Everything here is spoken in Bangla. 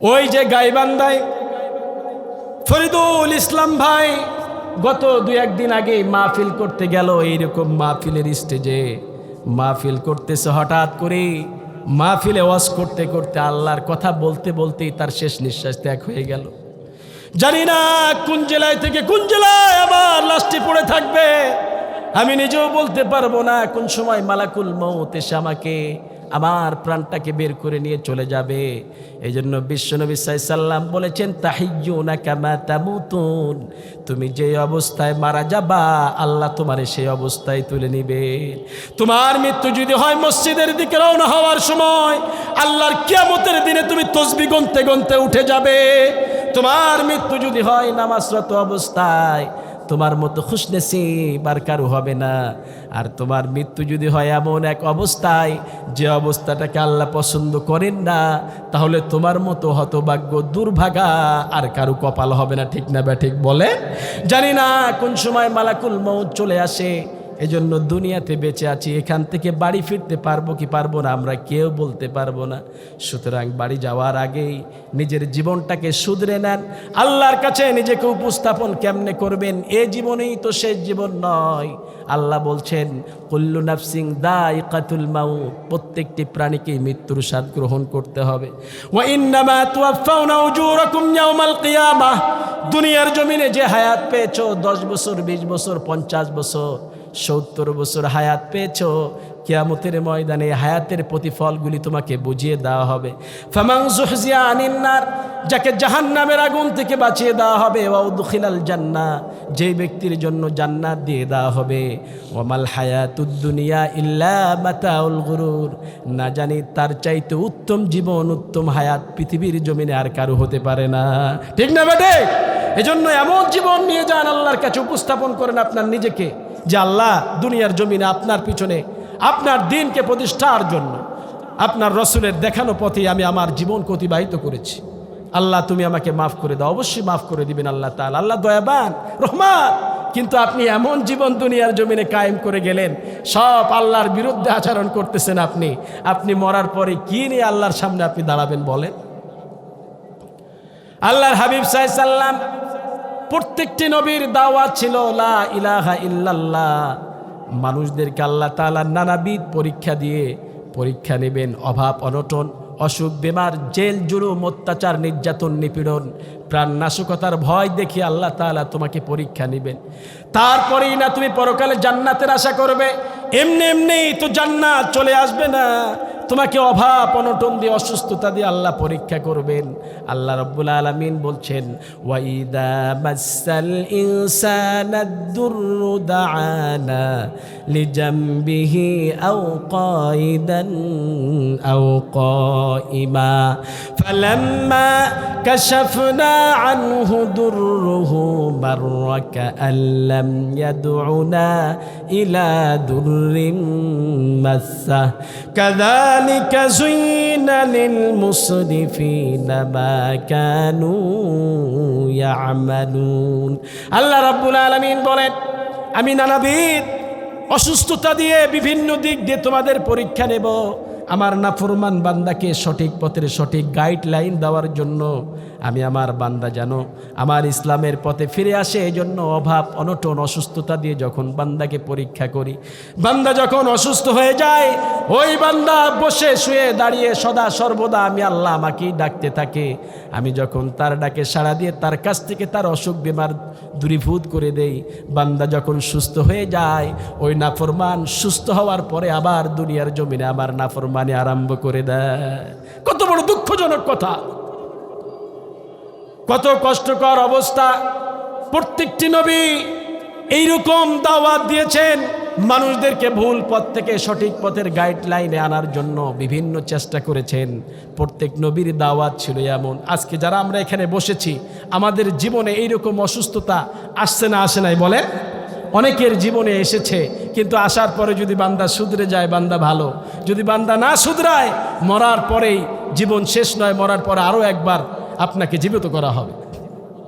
ওই যে গাইবান্দায় ফরিদুল ইসলাম ভাই, গত দু একদিন আগে মাহফিল করতে গেল এইরকম মাহফিলের স্টেজে। মাহফিল করতেছে হঠাৎ করে। মাহফিলে ওয়াজ করতে করতে আল্লাহর কথা বলতে বলতেই তার শেষ নিঃশ্বাস ত্যাগ হয়ে গেল। জানি না কোন জেলায় থেকে কোন জেলায় আবার লাশটি পড়ে থাকবে। আমি নিজেও বলতে পারব না কোন সময় মালাকুল মৌত এসে আমাকে আমার প্রাণটাকে বের করে নিয়ে চলে যাবে। এই জন্য বিশ্বনবী সাল্লাম বলেছেন তাহিজুনা কামা তামুতুন। তুমি যে অবস্থায় মারা যাবা, আল্লাহ তোমারে সেই অবস্থায় তুলে নিবে। তোমার মৃত্যু যদি হয় মসজিদের দিকে রওনা হওয়ার সময়, আল্লাহর কিয়ামতের দিনে তুমি তসবি গনতে গনতে উঠে যাবে। তোমার মৃত্যু যদি হয় নামাজরত অবস্থায় তোমার মতো খুশনেসিব বার কারও হবে না। আর তোমার মৃত্যু যদি হয় এমন এক অবস্থায়, যে অবস্থাটাকে আল্লাহ পছন্দ করেন না, তাহলে তোমার মতো হতভাগ্য, দুর্ভাগা আর কারও কপাল হবে না। ঠিক না ব্যা ঠিক বলে জানি না কোন সময় মালাকুল মৌ চলে আসে। এজন্য দুনিয়াতে বেঁচে আছি, এখান থেকে বাড়ি ফিরতে পারব কি পারব না, আমরা কেউ বলতে পারব না। সুতরাং বাড়ি যাওয়ার আগেই নিজের জীবনটাকে শুধরে নেন। আল্লাহর কাছে নিজেকে উপস্থাপন কেমনে করবেন, এ জীবনেই তো শেষ জীবন নয়। আল্লাহ বলছেন, কল্লু নাফসিং দাই কাতুল মাউ প্রত্যেকটি প্রাণীকেই মৃত্যুর স্বাদ গ্রহণ করতে হবে। দুনিয়ার জমিনে যে হায়াত পেয়েছ, দশ বছর, বিশ বছর, পঞ্চাশ বছর সত্তর বছর হায়াত পেয়েছ, কেয়ামতের ময়দানে হায়াতের প্রতিফলগুলি তোমাকে বুঝিয়ে দেওয়া হবে। ফামাং জুহজিয়া আনিন্নার, যাকে জাহান নামের আগুন থেকে বাঁচিয়ে দেওয়া হবে ও দুখিলাল জান্না, যেই ব্যক্তির জন্য জান্নাত দিয়ে দেওয়া হবে। ওমাল হায়াতুদ্দুনিয়া ইল্লা মাতাউল গুরুর, না জানি তার চাইতে উত্তম জীবন, উত্তম হায়াত পৃথিবীর জমিনে আর কারও হতে পারে না। ঠিক না বেটে? এজন্য এমন জীবন নিয়ে যান আল্লাহর কাছে উপস্থাপন করেন আপনার নিজেকে, যে আল্লাহ দুনিয়ার জমিনে আপনার পিছনে আপনার দিনকে প্রতিষ্ঠার জন্য আপনার রসুলের দেখানো পথে আমি আমার জীবনকে অতিবাহিত করেছি। আল্লাহ তুমি আমাকে মাফ করে দাও, অবশ্যই মাফ করে দিবেন আল্লাহ তাল আল্লাহ দয়াবান, রহমান। কিন্তু আপনি এমন জীবন দুনিয়ার জমিনে কায়েম করে গেলেন, সব আল্লাহর বিরুদ্ধে আচরণ করতেছেন আপনি। আপনি মরার পরে কি নিয়ে আল্লাহর সামনে আপনি দাঁড়াবেন বলেন? আল্লাহর হাবিব সাল্লাম প্রত্যেকটি নবীর দাওয়াত ছিল, লা ইলাহা ইল্লাল্লাহ। মানুষদেরকে আল্লাহ তাআলা নানাবিধ পরীক্ষা দিয়ে পরীক্ষা নেবেন, অভাব, অনটন, অসুখ, বেমার, জেল, জুলুম, অত্যাচার, নির্যাতন, নিপীড়ন প্রাণ নাশকতার ভয় দেখে আল্লাহ তাআলা তোমাকে পরীক্ষা নেবেন। তারপরেই না তুমি পরকালে জান্নাতের আশা করবে, এমনি এমনি তো জান্নাত চলে আসবে না। তোমাকে অভাব, অনটন দিয়ে, অসুস্থতা দিয়ে আল্লাহ পরীক্ষা করবেন। আল্লাহ রব্বুল আলমিন বলছেন ওয়াইদা মাসাল ইনসানাদ-দুররু দাআনা লিজামবিহি মাররা কাআল্লাম ইয়াদউনা ইলা দুররিন মাসসা কাযা ذلك زين للمسرفين ما كانوا يعملون আল্লাহ রাব্বুল আলামিন বলেন আমি নানাবিধ অসুস্থতা দিয়ে বিভিন্ন দিক দিয়ে তোমাদের পরীক্ষা নেব আমার নাফরমান বান্দাকে সঠিক পথের সঠিক গাইডলাইন দেওয়ার জন্য আমি আমার বান্দা জানো, আমার ইসলামের পথে ফিরে আসে এই জন্য অভাব, অনটন, অসুস্থতা দিয়ে যখন বান্দাকে পরীক্ষা করি, বান্দা যখন অসুস্থ হয়ে যায়, ওই বান্দা বসে শুয়ে দাঁড়িয়ে সদা সর্বদা আমি আল্লাহ আমাকেই ডাকতে থাকে। আমি যখন তার ডাকে সাড়া দিয়ে তার কাছ থেকে তার অসুখ বেমার দূরীভূত করে দেই, বান্দা যখন সুস্থ হয়ে যায়, ওই নাফরমান সুস্থ হওয়ার পরে আবার দুনিয়ার জমিনে আমার নাফরমানি আরম্ভ করে দেয়। কত বড় দুঃখজনক কথা। কত কষ্টকর অবস্থা। প্রত্যেকটি নবী এইরকম দাওয়াত দিয়েছেন, মানুষদেরকে ভুল পথ থেকে সঠিক পথের গাইডলাইনে আনার জন্য বিভিন্ন চেষ্টা করেছেন। প্রত্যেক নবীর দাওয়াত ছিল এমন। আজকে যারা আমরা এখানে বসেছি, আমাদের জীবনে এইরকম অসুস্থতা আসছে না, আসে নাই বলে অনেকের জীবনে এসেছে, কিন্তু আসার পরে যদি বান্দা শুধরে যায়, বান্দা ভালো। যদি বান্দা না শুধরায়, মরার পরেই জীবন শেষ নয়, মরার পরে আরও একবার আপনাকে জীবিত করা হবে।